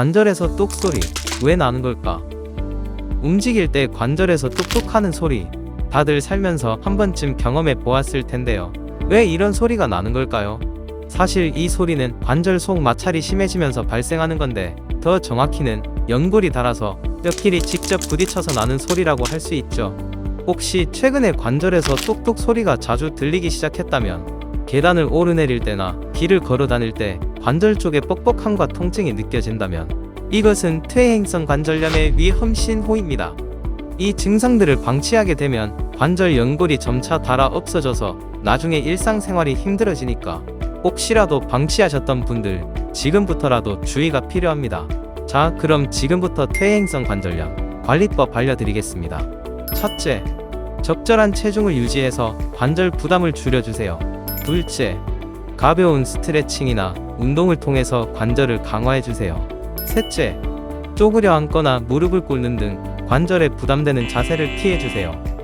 관절에서 똑 소리 왜 나는 걸까? 움직일 때 관절에서 뚝뚝 하는 소리 다들 살면서 한 번쯤 경험해 보았을 텐데요. 왜 이런 소리가 나는 걸까요? 사실 이 소리는 관절 속 마찰이 심해지면서 발생하는 건데 더 정확히는 연골이 닳아서 뼈끼리 직접 부딪혀서 나는 소리라고 할 수 있죠. 혹시 최근에 관절에서 뚝뚝 소리가 자주 들리기 시작했다면 계단을 오르내릴 때나 길을 걸어 다닐 때 관절 쪽에 뻑뻑함과 통증이 느껴진다면 이것은 퇴행성 관절염의 위험 신호입니다. 이 증상들을 방치하게 되면 관절 연골이 점차 닳아 없어져서 나중에 일상생활이 힘들어지니까 혹시라도 방치하셨던 분들 지금부터라도 주의가 필요합니다. 자, 그럼 지금부터 퇴행성 관절염 관리법 알려드리겠습니다. 첫째, 적절한 체중을 유지해서 관절 부담을 줄여주세요. 둘째, 가벼운 스트레칭이나 운동을 통해서 관절을 강화해주세요. 셋째, 쪼그려 앉거나 무릎을 꿇는 등 관절에 부담되는 자세를 피해주세요.